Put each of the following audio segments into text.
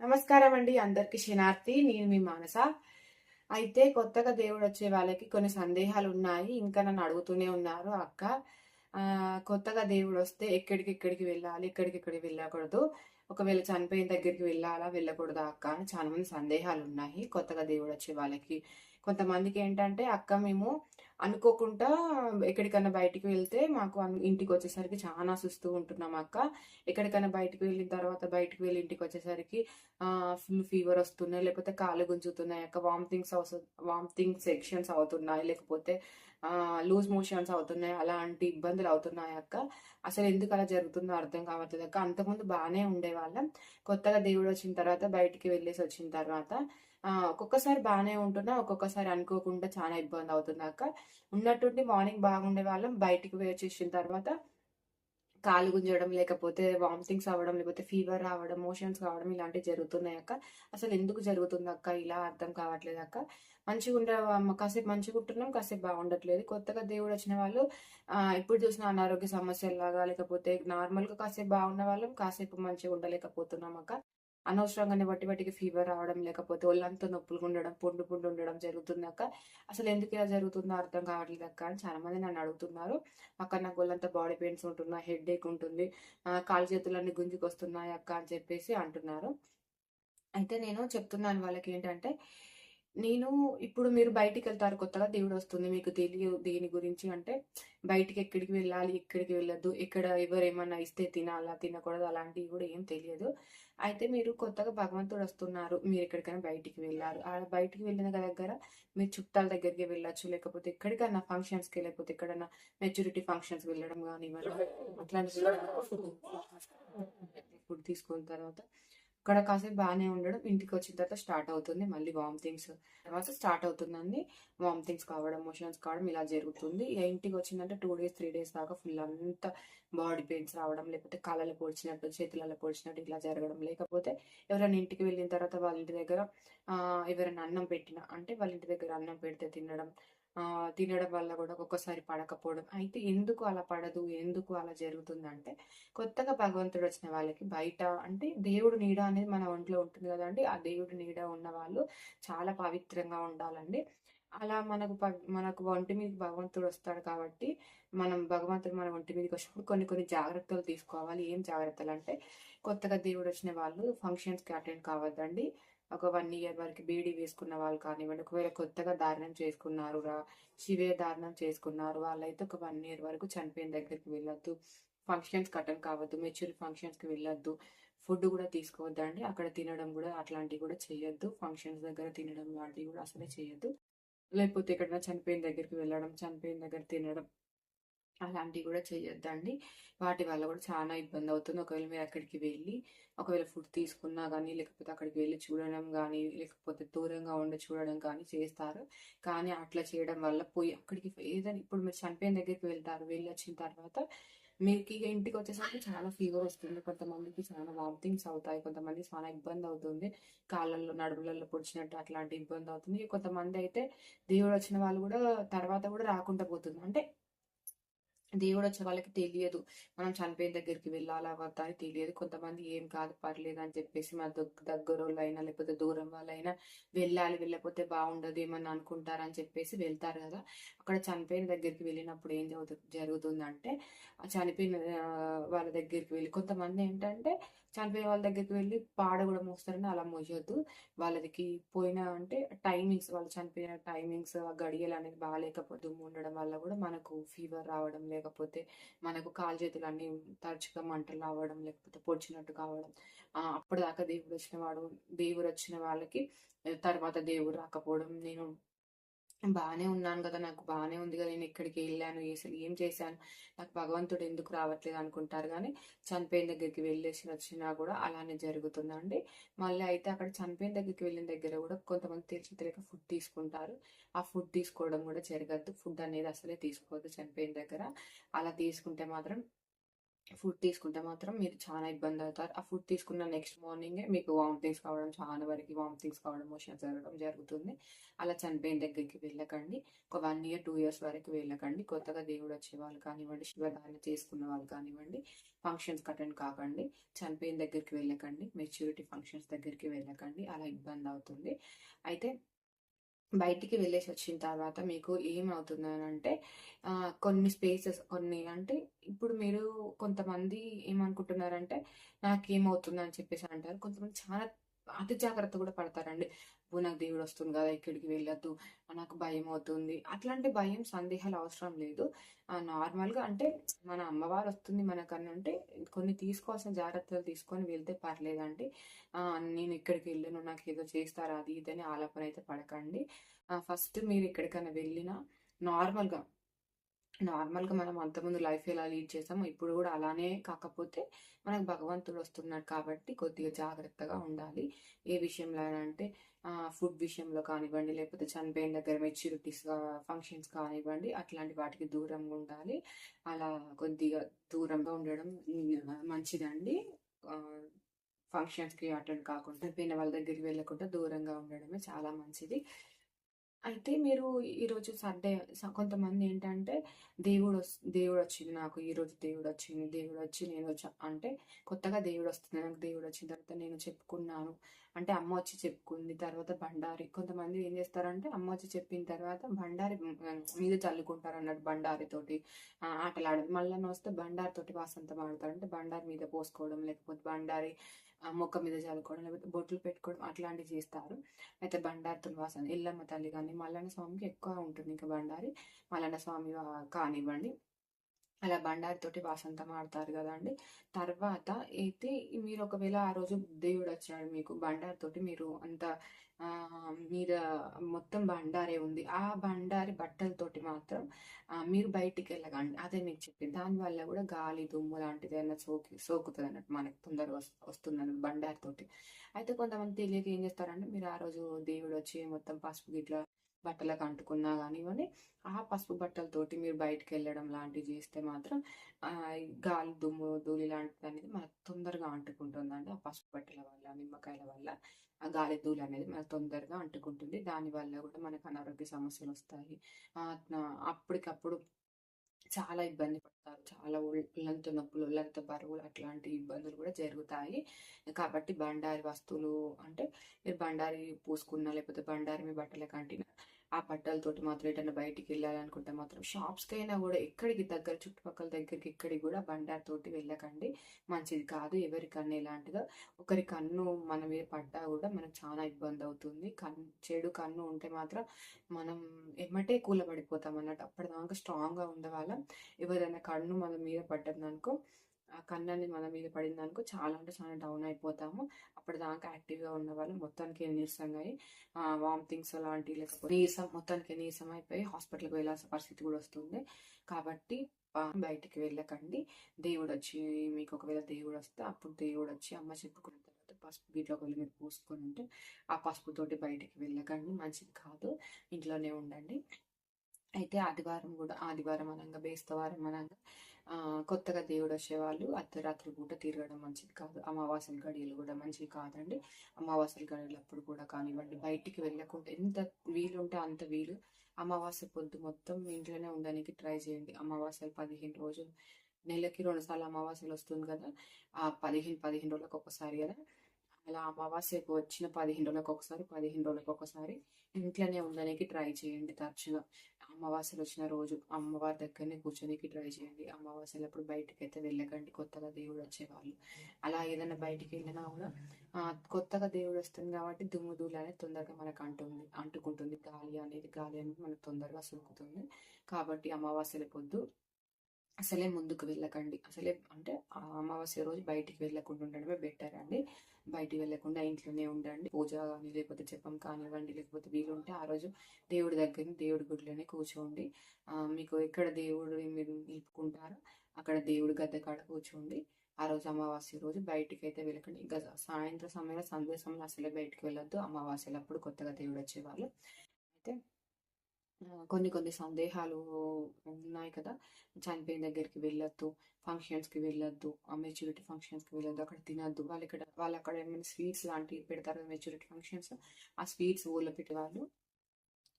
నమస్కారం అండి అందరికి శనార్థి నేను మీ మానస. అయితే కొత్తగా దేవుడు వచ్చే వాళ్ళకి కొన్ని సందేహాలు ఉన్నాయి. ఇంకా నన్ను అడుగుతూనే ఉన్నారు అక్క. కొత్తగా దేవుడు వస్తే ఎక్కడికి ఎక్కడికి వెళ్ళాలి? ఎక్కడికి ఎక్కడికి వెళ్ళకూడదు? ఒకవేళ చనిపోయిన దగ్గరికి వెళ్ళాలా వెళ్ళకూడదా అక్క అని చాలా మంది సందేహాలు ఉన్నాయి కొత్తగా దేవుడు వచ్చే వాళ్ళకి. కొంతమందికి ఏంటంటే అక్క మేము అనుకోకుండా ఎక్కడికైనా బయటికి వెళ్తే మాకు ఇంటికి వచ్చేసరికి చాలా సుస్తూ ఉంటున్నాం అక్క. ఎక్కడికైనా బయటికి వెళ్ళిన తర్వాత బయటికి వెళ్ళి ఇంటికి వచ్చేసరికి ఫుల్ ఫీవర్ వస్తున్నాయి లేకపోతే కాళ్ళు గుంజుతున్నాయి అక్క. వామిటింగ్స్ వామిటింగ్ సెక్షన్స్ అవుతున్నాయి లేకపోతే లూజ్ మోషన్స్ అవుతున్నాయి అలాంటి ఇబ్బందులు అవుతున్నాయి అక్క. అసలు ఎందుకు అలా జరుగుతుందో అర్థం కావట్లేదు అక్క. అంతకుముందు బాగానే ఉండేవాళ్ళం. కొత్తగా దేవుడు వచ్చిన తర్వాత బయటికి వెళ్ళేసి వచ్చిన తర్వాత ఒక్కొక్కసారి బాగానే ఉంటున్నా ఒక్కొక్కసారి అనుకోకుండా చాలా ఇబ్బంది అవుతుంది అక్క. ఉన్నట్టుండి మార్నింగ్ బాగుండే వాళ్ళం బయటికి వచ్చేసిన తర్వాత కాలు గుంజడం లేకపోతే వామిటింగ్స్ అవ్వడం లేకపోతే ఫీవర్ రావడం మోషన్స్ కావడం ఇలాంటివి జరుగుతున్నాయి అక్క. అసలు ఎందుకు జరుగుతుంది అక్క? ఇలా అర్థం కావట్లేదు అక్క. మంచిగా ఉండ కాసేపు మంచిగా ఉంటున్నాం కాసేపు బాగుండట్లేదు. కొత్తగా దేవుడు వచ్చిన వాళ్ళు ఇప్పుడు చూసిన అనారోగ్య సమస్యలు లాగా లేకపోతే నార్మల్గా కాసేపు బాగున్న వాళ్ళం కాసేపు మంచిగా ఉండలేకపోతున్నాం అక్క. అనవసరంగానే బట్టి బట్టికి ఫీవర్ రావడం లేకపోతే ఒళ్ళంతా నొప్పులు ఉండడం పుండు పుండు ఉండడం జరుగుతుందక్క అసలు ఎందుకు ఇలా జరుగుతుందో అర్థం కావట్లేదు అక్క అని చాలా మంది నన్ను అడుగుతున్నారు. అక్క నాకు ఒళ్ళంతా బాడీ పెయిన్స్ ఉంటున్నా హెడ్ ఏక్ ఉంటుంది కాలు చేతులన్నీ గుంజుకొస్తున్నాయి అక్క అని చెప్పేసి అంటున్నారు. అయితే నేను చెప్తున్నాను వాళ్ళకి ఏంటంటే నేను ఇప్పుడు మీరు బయటికి వెళ్తారు కొత్తగా దేవుడు వస్తుంది మీకు తెలియదు దేని గురించి అంటే బయటికి ఎక్కడికి వెళ్ళాలి ఎక్కడికి వెళ్ళొద్దు ఎక్కడ ఎవరు ఏమన్నా ఇస్తే తినాలా తినకూడదు అలాంటివి కూడా ఏం తెలియదు. అయితే మీరు కొత్తగా భగవంతుడు వస్తున్నారు. మీరు ఎక్కడికైనా బయటికి వెళ్ళారు. ఆ బయటికి వెళ్ళిన దగ్గర మీరు చుట్టాల దగ్గరికి వెళ్ళొచ్చు. లేకపోతే ఎక్కడికైనా ఫంక్షన్స్కి లేకపోతే ఎక్కడైనా మెచ్యూరిటీ ఫంక్షన్స్ వెళ్ళడం కానివ్వండి అట్లాంటి ఫుడ్ తీసుకున్న తర్వాత అక్కడ కాసేపు బాగానే ఉండడం ఇంటికి వచ్చిన తర్వాత స్టార్ట్ అవుతుంది. మళ్ళీ వామిటింగ్స్ తర్వాత స్టార్ట్ అవుతుందండి. వామిటింగ్స్ కావడం మోషన్స్ కావడం ఇలా జరుగుతుంది. ఇంటికి వచ్చిందంటే టూ డేస్ త్రీ డేస్ దాకా ఫుల్ అంతా బాడీ పెయిన్స్ రావడం లేకపోతే కాళ్ళలో పొడిచినట్టు చేతులలో పొడిచినట్టు ఇలా జరగడం. లేకపోతే ఎవరైనా ఇంటికి వెళ్ళిన తర్వాత వాళ్ళ ఇంటి దగ్గర ఎవరైనా అన్నం పెట్టిన అంటే వాళ్ళ ఇంటి దగ్గర అన్నం పెడితే తినడం తినడం వల్ల కూడా ఒక్కొక్కసారి పడకపోవడం. అయితే ఎందుకు అలా పడదు? ఎందుకు అలా జరుగుతుందంటే కొత్తగా భగవంతుడు వచ్చిన వాళ్ళకి బయట అంటే దేవుడు నీడ అనేది మన ఒంట్లో ఉంటుంది కదండి. ఆ దేవుడు నీడ ఉన్న వాళ్ళు చాలా పవిత్రంగా ఉండాలండి. అలా మనకు ప- మనకు ఒంటి మీద భగవంతుడు వస్తాడు కాబట్టి మనం భగవంతుడు మన ఒంటి మీదకి వచ్చినప్పుడు కొన్ని కొన్ని జాగ్రత్తలు తీసుకోవాలి. ఏం జాగ్రత్తలు అంటే కొత్తగా దేవుడు వచ్చిన వాళ్ళు ఫంక్షన్స్కి అటెండ్ కావద్దండి. ఒక వన్ ఇయర్ వరకు బీడీ వేసుకున్న వాళ్ళు కానివ్వండి ఒకవేళ కొత్తగా దారుణం చేసుకున్నారు రా శివే దారుణం చేసుకున్నారు వాళ్ళైతే ఒక వన్ ఇయర్ వరకు చనిపోయిన దగ్గరికి వెళ్ళొద్దు. ఫంక్షన్స్ అటెండ్ కావద్దు మెచ్యూర్ ఫంక్షన్స్కి వెళ్ళొద్దు. ఫుడ్ కూడా తీసుకోవద్దండి అక్కడ తినడం కూడా అట్లాంటివి కూడా చేయొద్దు ఫంక్షన్స్ దగ్గర తినడం లాంటివి కూడా అసలే చేయొద్దు లేకపోతే ఎక్కడైనా చనిపోయిన దగ్గరికి వెళ్ళడం చనిపోయిన దగ్గర తినడం అలాంటివి కూడా చేయొద్దండి. వాటి వల్ల కూడా చాలా ఇబ్బంది అవుతుంది. ఒకవేళ మీరు అక్కడికి వెళ్ళి ఒకవేళ ఫుడ్ తీసుకున్నా కానీ లేకపోతే అక్కడికి వెళ్ళి చూడడం కానీ లేకపోతే దూరంగా ఉండి చూడడం కానీ చేస్తారు. కానీ అట్లా చేయడం వల్ల పోయి అక్కడికి ఏదైనా ఇప్పుడు మీరు చనిపోయిన దగ్గరికి వెళ్తారు వెళ్ళి వచ్చిన తర్వాత మీకు ఇంటికి వచ్చేసరికి చాలా ఫీవర్ వస్తుంది. కొంతమందికి చాలా వామిటింగ్స్ అవుతాయి. కొంతమంది చాలా ఇబ్బంది అవుతుంది. కాళ్ళల్లో నడుములలో పొడిచినట్టు అట్లాంటి ఇబ్బంది అవుతుంది. కొంతమంది అయితే దేవుడు వచ్చిన వాళ్ళు కూడా తర్వాత కూడా రాకుండా పోతుంది అంటే దేవుడు వచ్చే వాళ్ళకి తెలియదు. మనం చనిపోయిన దగ్గరికి వెళ్ళాలా వద్దా అని తెలియదు. కొంతమంది ఏం కాదు పర్లేదు అని చెప్పేసి మన దగ్గర దగ్గర వాళ్ళైనా లేకపోతే దూరం వాళ్ళైనా వెళ్ళాలి వెళ్ళకపోతే బాగుండదు ఏమన్నా అనుకుంటారని చెప్పేసి వెళ్తారు కదా. అక్కడ చనిపోయిన దగ్గరికి వెళ్ళినప్పుడు ఏం జరుగుతుంది జరుగుతుందంటే ఆ చనిపోయిన వాళ్ళ దగ్గరికి వెళ్ళి కొంతమంది ఏంటంటే చనిపోయిన వాళ్ళ దగ్గరికి వెళ్ళి పాడ కూడా మోస్తారని అలా మోయొద్దు. వాళ్ళకి పోయిన అంటే టైమింగ్స్ వాళ్ళు చనిపోయిన టైమింగ్స్ ఆ గడియలు అనేది బాగాలేకపోతే దుమ్ము ఉండడం వల్ల కూడా మనకు ఫీవర్ రావడం లేకపోతే మనకు కాలు చేతులు అన్ని తరచుగా మంటలు రావడం లేకపోతే పొడిచినట్టు కావడం. అప్పటిదాకా దేవుడు వచ్చిన వాడు దేవుడు వచ్చిన వాళ్ళకి తర్వాత దేవుడు రాకపోవడం నేను బాగానే ఉన్నాను కదా నాకు బాగానే ఉంది కదా నేను ఎక్కడికి వెళ్ళాను అసలు ఏం చేశాను? నాకు భగవంతుడు ఎందుకు రావట్లేదు అనుకుంటారు కానీ చనిపోయిన దగ్గరికి వెళ్ళేసి వచ్చినా కూడా అలానే జరుగుతుందండి మళ్ళీ అయితే అక్కడ చనిపోయిన దగ్గరికి వెళ్ళిన దగ్గర కూడా కొంతమంది తెలిసి తెలియక ఫుడ్ తీసుకుంటారు. ఆ ఫుడ్ తీసుకోవడం కూడా జరగద్దు. ఫుడ్ అనేది అసలే తీసుకోవద్దు చనిపోయిన దగ్గర. అలా తీసుకుంటే మాత్రం ఫుడ్ తీసుకుంటే మాత్రం మీరు చాలా ఇబ్బంది అవుతారు. ఆ ఫుడ్ తీసుకున్న నెక్స్ట్ మార్నింగే మీకు వామిటింగ్స్ కావడం చాలా వరకు వామిటింగ్స్ కావడం మోషన్స్ జరగడం జరుగుతుంది. అలా చనిపోయిన దగ్గరికి వెళ్ళకండి. ఒక వన్ ఇయర్ టూ ఇయర్స్ వరకు వెళ్ళకండి. కొత్తగా దేవుడు వచ్చే వాళ్ళు కానివ్వండి శివధారణ చేసుకున్న వాళ్ళు కానివ్వండి ఫంక్షన్స్ అటెండ్ కాకండి. చనిపోయిన దగ్గరికి వెళ్ళకండి. మెచ్యూరిటీ ఫంక్షన్స్ దగ్గరికి వెళ్ళకండి. అలా ఇబ్బంది అవుతుంది. అయితే బయటికి వెళ్ళేసి వచ్చిన తర్వాత మీకు ఏమవుతుంది అని అంటే కొన్ని స్పేసెస్ కొన్ని అంటే ఇప్పుడు మీరు కొంతమంది ఏమనుకుంటున్నారంటే నాకేమవుతుంది అని చెప్పేసి అంటారు. కొంతమంది చాలా అతి జాగ్రత్త కూడా పడతారండి. "ఓ, నాకు దేవుడు వస్తుంది కదా ఇక్కడికి వెళ్ళొద్దు నాకు భయం అవుతుంది. అట్లాంటి భయం సందేహాలు అవసరం లేదు. నార్మల్గా అంటే మన అమ్మవారు వస్తుంది మనకన్నా అంటే కొన్ని తీసుకోవాల్సిన జాగ్రత్తలు తీసుకొని వెళ్తే పర్లేదండి. నేను ఇక్కడికి వెళ్ళను నాకు ఏదో చేస్తారా అది ఇది అని ఆలోపన అయితే పడకండి. ఫస్ట్ మీరు ఎక్కడికైనా వెళ్ళినా నార్మల్గా నార్మల్గా మనం అంతకుముందు లైఫ్ ఎలా లీడ్ చేసామో ఇప్పుడు కూడా అలానే కాకపోతే మనకు భగవంతుడు వస్తున్నాడు కాబట్టి కొద్దిగా జాగ్రత్తగా ఉండాలి. ఏ విషయంలో అంటే ఫుడ్ విషయంలో కానివ్వండి లేకపోతే చనిపోయిన దగ్గర మెచ్యూరిటీస్ ఫంక్షన్స్ కానివ్వండి అట్లాంటి వాటికి దూరంగా ఉండాలి. అలా కొద్దిగా దూరంగా ఉండడం మంచిదండి. ఫంక్షన్స్కి అటెండ్ కాకుండా చనిపోయిన వాళ్ళ దగ్గరికి వెళ్ళకుండా దూరంగా ఉండడమే చాలా మంచిది. అయితే మీరు ఈరోజు సండే కొంతమంది ఏంటంటే దేవుడు దేవుడు వచ్చింది నాకు ఈరోజు దేవుడు వచ్చింది దేవుడు వచ్చి నేను అంటే కొత్తగా దేవుడు వస్తుంది నాకు దేవుడు వచ్చిన తర్వాత నేను చెప్పుకున్నాను. అంటే అమ్మ వచ్చి చెప్పుకుంది తర్వాత బండారి. కొంతమంది ఏం చేస్తారంటే అమ్మ వచ్చి చెప్పిన తర్వాత బండారి మీద చల్లుకుంటారు అన్నట్టు బండారితోటి ఆటలాడదు. ఆటలాడడం మళ్ళీ వస్తే బండారితోటి వాసంతం ఆడతారు అంటే బండారి మీద పోసుకోవడం లేకపోతే బండారి మొక్క మీద చల్లుకోవడం లేకపోతే బొట్లు పెట్టుకోవడం అట్లాంటివి చేస్తారు. అయితే బండారితో వాసన ఎల్లమ్మ తల్లి కానీ మల్లన్న స్వామికి ఎక్కువ ఉంటుంది ఇంకా బండారి. మల్లన్న స్వామి కానివ్వండి. అలా బండారితోటి వాసంతం ఆడతారు కదండి. తర్వాత అయితే మీరు ఒకవేళ ఆ రోజు దేవుడు వచ్చాడు మీకు బండారితోటి మీరు అంత మీద మొత్తం బండారే ఉంది. ఆ బండారి బట్టలతోటి మాత్రం మీరు బయటికి వెళ్ళకండి అదే మీకు చెప్పింది. దానివల్ల కూడా గాలి దుమ్ము లాంటిది ఏదైనా సోకి సోకుతుంది అన్నట్టు మనకి తొందరగా వస్తుంది అన్నట్టు బండారితోటి. అయితే కొంతమంది తెలియక ఏం చేస్తారంటే మీరు ఆ రోజు దేవుడు వచ్చి మొత్తం పసుపు గిట్లా బట్టలకు అంటుకున్నా కానివ్వండి ఆ పసుపు బట్టలతోటి మీరు బయటికి వెళ్ళడం లాంటివి చేస్తే మాత్రం గాలి దుమ్ము ధూళి లాంటిది అనేది మనకు తొందరగా అంటుకుంటుందండి. ఆ పసుపు బట్టల వల్ల నిమ్మకాయల వల్ల. ఆ గాలి ధూళి అనేది మన తొందరగా అంటుకుంటుంది. దాని వల్ల కూడా మనకు అనారోగ్య సమస్యలు వస్తాయి. అప్పటికప్పుడు చాలా ఇబ్బంది పడతారు. చాలా ఒళ్ళంత నొప్పులు ఒళ్ళంత బరువులు అట్లాంటి ఇబ్బందులు కూడా జరుగుతాయి. కాబట్టి బండారి వస్తువులు అంటే మీరు బండారి పూసుకున్నా లేకపోతే బండారి మీ బట్టలకు అంటిన ఆ బట్టలతోటి మాత్రం ఎటైనా బయటికి వెళ్ళాలనుకుంటే మాత్రం షాప్స్కి అయినా కూడా ఎక్కడికి దగ్గర చుట్టుపక్కల దగ్గరికి ఎక్కడికి కూడా బండార్తోటి వెళ్ళకండి. మంచిది కాదు ఎవరి కన్ను ఎలాంటిదో ఒకరి కన్ను మన మీద పడ్డా కూడా మనకు చాలా ఇబ్బంది అవుతుంది. కన్ను చెడు కన్ను ఉంటే మాత్రం మనం ఎమ్మటే కూలబడిపోతాం అన్నట్టు. అప్పటిదాకా స్ట్రాంగ్గా ఉండేవాళ్ళం. ఎవరైనా కన్ను మన మీద పడ్డదనుకో కన్ను అనేది మన మీద పడిందనుకో చాలా అంటే చాలా డౌన్ అయిపోతాము. అప్పటిదాకా యాక్టివ్గా ఉన్న వాళ్ళు మొత్తానికి నీరసంగా అయ్యి వామిటింగ్స్ అలాంటివి లేకపోతే నీరసం మొత్తానికి నీరసం అయిపోయి హాస్పిటల్కి వెళ్ళాల్సిన పరిస్థితి కూడా వస్తుంది. కాబట్టి బయటికి వెళ్ళకండి. దేవుడు వచ్చి మీకు ఒకవేళ దేవుడు వస్తే అప్పుడు దేవుడు వచ్చి అమ్మ చెప్పుకున్న తర్వాత పసుపు గిట్ల ఒకవేళ మీరు పూసుకొని ఉంటే ఆ పసుపుతోటి బయటికి వెళ్ళకండి. మంచిది కాదు. ఇంట్లోనే ఉండండి. అయితే ఆదివారం కూడా ఆదివారం అనగా బేస్తవారం అనగా కొత్తగా దేవుడు వచ్చేవాళ్ళు అర్ధరాత్రి పూట తిరగడం మంచిది కాదు. అమావాస్యల గడియలు కూడా మంచిది కాదండి. అమావాస్యల గడియలప్పుడు కూడా కానివ్వండి బయటికి వెళ్ళకుండా ఎంత వీలుంటే అంత వీలు. అమావాస్య పొద్దు మొత్తం ఇంట్లోనే ఉండడానికి ట్రై చేయండి. అమావాస్యలు పదిహేను రోజులు నెలకి రెండుసార్లు అమావాస్యలు వస్తుంది కదా ఆ పదిహేను పదిహేను రోజులకు ఒకసారి కదా. అలా అమావాస్యకు వచ్చిన పదిహేను రోజులకు ఒకసారి పదిహేను రోజులకు ఒకసారి ఇంట్లోనే ఉండడానికి ట్రై చేయండి తరచుగా. అమావాస్యలు వచ్చిన రోజు అమ్మవారి దగ్గరనే కూర్చోనికి ట్రై చేయండి. అమావాస్యలు అప్పుడు బయటికి అయితే వెళ్ళకండి. కొత్తగా దేవుడు వచ్చేవాళ్ళు. అలా ఏదైనా బయటికి వెళ్ళినా కూడా కొత్తగా దేవుడు వస్తుంది కాబట్టి దుమ్ము ధూళి అనేది తొందరగా మనకు అంటుంది అంటుకుంటుంది. గాలి అనేది గాలి అనేది మనకు తొందరగా సోకుతుంది. కాబట్టి అమావాస్యల పొద్దు అసలే ముందుకు వెళ్ళకండి. అసలే అంటే అమావాస్య రోజు బయటికి వెళ్ళకుండా ఉండడమే బెటర్ అండి. బయటికి వెళ్ళకుండా ఇంట్లోనే ఉండండి. పూజ కానీ లేకపోతే జపం కానివ్వండి లేకపోతే వీలుంటే ఆ రోజు దేవుడి దగ్గర దేవుడి గుడిలోనే కూర్చోండి. మీకు ఎక్కడ దేవుడు మీరు నిలుపుకుంటారో అక్కడ దేవుడి గద్దె కాడ కూర్చోండి. ఆ రోజు అమావాస్య రోజు బయటికి అయితే వెళ్ళకండి. ఇంకా సాయంత్రం సమయంలో సంధ్య సమయంలో అసలే బయటికి వెళ్ళొద్దు. అమావాస్యలప్పుడు కొత్తగా దేవుడు వచ్చేవాళ్ళు. అయితే కొన్ని కొన్ని సందేహాలు ఉన్నాయి కదా! చనిపోయిన దగ్గరికి వెళ్ళొద్దు, ఫంక్షన్స్‌కి వెళ్ళొద్దు, ఆ మెచ్యూరిటీ ఫంక్షన్స్‌కి వెళ్ళొద్దు, అక్కడ తినవద్దు వాళ్ళక్కడ వాళ్ళు అక్కడ ఏమైనా స్వీట్స్ లాంటివి పెడతారు మెచ్యూరిటీ ఫంక్షన్స్. ఆ స్వీట్స్ ఊర్లో పెట్టేవాళ్ళు.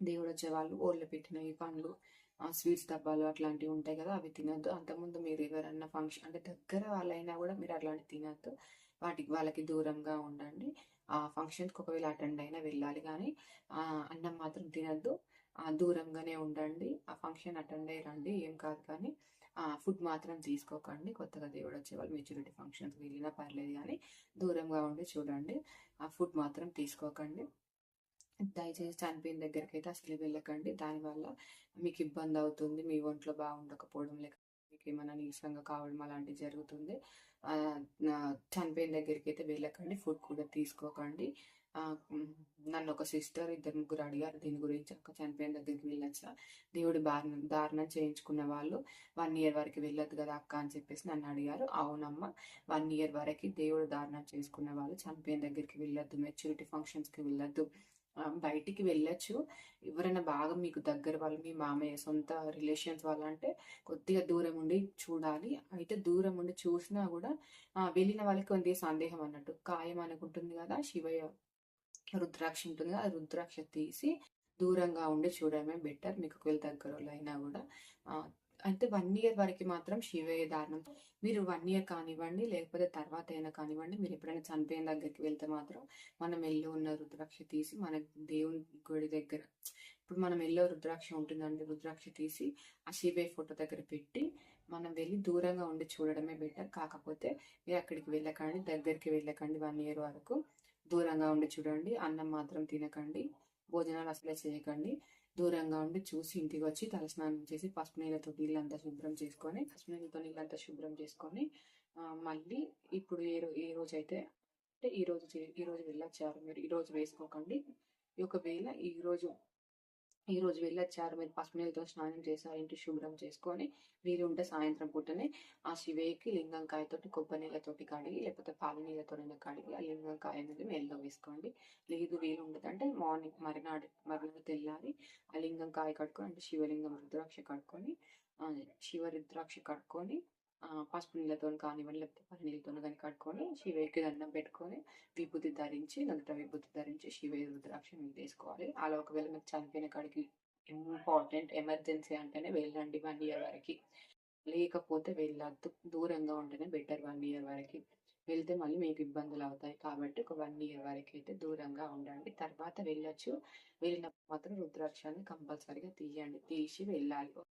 దేవుడొచ్చేవాళ్ళు ఊర్లో పెట్టినవి పండ్లు, ఆ స్వీట్స్ డబ్బాలు అట్లాంటివి ఉంటాయి కదా! అవి తినద్దు అంతకుముందు మీరు ఎవరన్నా ఫంక్షన్ అంటే దగ్గర వాళ్ళైనా కూడా మీరు అట్లాంటివి తినద్దు వాటికి వాళ్ళకి దూరంగా ఉండండి. ఆ ఫంక్షన్స్‌కి ఒకవేళ అటెండ్ అయినా వెళ్ళాలి కానీ అన్నం మాత్రం తినద్దు దూరంగానే ఉండండి. ఆ ఫంక్షన్ అటెండ్ అయ్యి రండి. ఏం కాదు కానీ, ఫుడ్ మాత్రం తీసుకోకండి. కొత్తగా దేవుడు వచ్చేవాళ్ళు మెచ్యూరిటీ ఫంక్షన్కి వెళ్ళినా పర్లేదు కానీ దూరంగా ఉండి చూడండి. ఆ ఫుడ్ మాత్రం తీసుకోకండి. దయచేసి చనిపోయిన దగ్గరికైతే అసలు వెళ్ళకండి. దానివల్ల మీకు ఇబ్బంది అవుతుంది మీ ఒంట్లో బాగుండకపోవడం, లేక ఏమైనా నీరసంగా కావడం అలాంటివి జరుగుతుంది. చనిపోయిన దగ్గరికి అయితే వెళ్ళకండి. ఫుడ్ కూడా తీసుకోకండి. నన్ను ఒక సిస్టర్ ఇద్దరు ముగ్గురు అడిగారు దీని గురించి. "అక్క చనిపోయిన దగ్గరికి వెళ్ళొచ్చా? దేవుడి బారిన దారుణం చేయించుకున్న వాళ్ళు వన్ ఇయర్ వరకు వెళ్ళదు కదా అక్క" అని చెప్పేసి నన్ను అడిగారు. అవునమ్మా! వన్ ఇయర్ వరకు దేవుడు దారుణం చేసుకున్న వాళ్ళు చనిపోయిన దగ్గరికి వెళ్ళొద్దు. మెచ్యూరిటీ ఫంక్షన్స్‌కి వెళ్ళొద్దు. బయటికి వెళ్ళొచ్చు. ఎవరైనా బాగా మీకు దగ్గర వాళ్ళు మీ మామయ్య సొంత రిలేషన్స్ వాళ్ళంటే కొద్దిగా దూరం ఉండి చూడాలి. అయితే దూరం ఉండి చూసినా కూడా వెళ్ళిన వాళ్ళకి కొద్దిగా సందేహం అన్నట్టు. ఖాయం అనుకుంటుంది కదా శివయ్య రుద్రాక్ష ఉంటుంది ఆ రుద్రాక్ష తీసి దూరంగా ఉండి చూడడమే బెటర్. మీకు ఒకవేళ దగ్గర అయినా కూడా అయితే వన్ ఇయర్ వరకు మాత్రం శివయ్య దారుణం మీరు వన్ ఇయర్ కానివ్వండి, లేకపోతే తర్వాత అయినా కానివ్వండి, మీరు ఎప్పుడైనా చనిపోయిన దగ్గరికి వెళ్తే మాత్రం మనం ఎల్లో ఉన్న రుద్రాక్ష తీసి మన దేవుని గుడి దగ్గర ఇప్పుడు మనం ఎల్లో రుద్రాక్ష ఉంటుందండి. రుద్రాక్ష తీసి ఆ శివయ్య ఫోటో దగ్గర పెట్టి, మనం వెళ్ళి దూరంగా ఉండి చూడడమే బెటర్. కాకపోతే మీరు అక్కడికి వెళ్ళకండి. దగ్గరికి వెళ్ళకండి వన్ ఇయర్ వరకు. దూరంగా ఉండి చూడండి. అన్నం మాత్రం తినకండి. భోజనాలు అసలే చేయకండి. దూరంగా ఉండి చూసి ఇంటికి వచ్చి తలస్నానం చేసి పసుపు నీళ్ళతో నీళ్ళంతా శుభ్రం చేసుకొని, పసుపు నీళ్ళతో నీళ్ళంతా శుభ్రం చేసుకొని, మళ్ళీ ఇప్పుడు ఏ రో ఏ అయితే అంటే ఈరోజు ఈ రోజు వెళ్ళొచ్చారు మీరు. ఈరోజు వేసుకోకండి. ఒకవేళ ఈరోజు రోజు వెళ్ళొచ్చారు మీరు పసుపు నీళ్ళతో స్నానం చేశారు, ఇంటి శుభ్రం చేసుకొని, వీలుంటే సాయంత్రం పూటనే ఆ శివయ్యకి లింగంకాయతోటి కొబ్బరి నీళ్ళతోటి కడిగి, లేకపోతే పాల నీళ్ళతోనైనా కడిగి, ఆ లింగంకాయ అనేది మెల్లో వేసుకోండి. లేదు వీలు ఉండదంటే మార్నింగ్ మరినాడు మరునాడు తెల్లారి ఆ లింగంకాయ కట్టుకొని కడుక్కొని అంటే శివలింగం రుద్రాక్ష కడుక్కొని, శివ రుద్రాక్ష కడుక్కొని, పసుపు నీళ్ళతోని కానివ్వండి, లేకపోతే పని నీళ్ళతోని కానీ కట్టుకొని శివయ్యకి దండం పెట్టుకొని, విభూతి ధరించి, నుదుట విభూతి ధరించి శివయ్య రుద్రాక్ష మీదేసుకోవాలి. అలా ఒకవేళ మీకు చనిపోయిన కాడికి ఇంపార్టెంట్ ఎమర్జెన్సీ అంటేనే వెళ్ళండి వన్ ఇయర్ వరకు లేకపోతే వెళ్ళొద్దు. దూరంగా ఉంటేనే బెటర్ వన్ ఇయర్ వరకు వెళ్తే మళ్ళీ మీకు ఇబ్బందులు అవుతాయి కాబట్టి ఒక వన్ ఇయర్ వరకు అయితే దూరంగా ఉండండి. తర్వాత వెళ్ళొచ్చు. వెళ్ళినప్పుడు మాత్రం రుద్రాక్షాన్ని కంపల్సరీగా తీయండి. తీసి వెళ్ళాలి.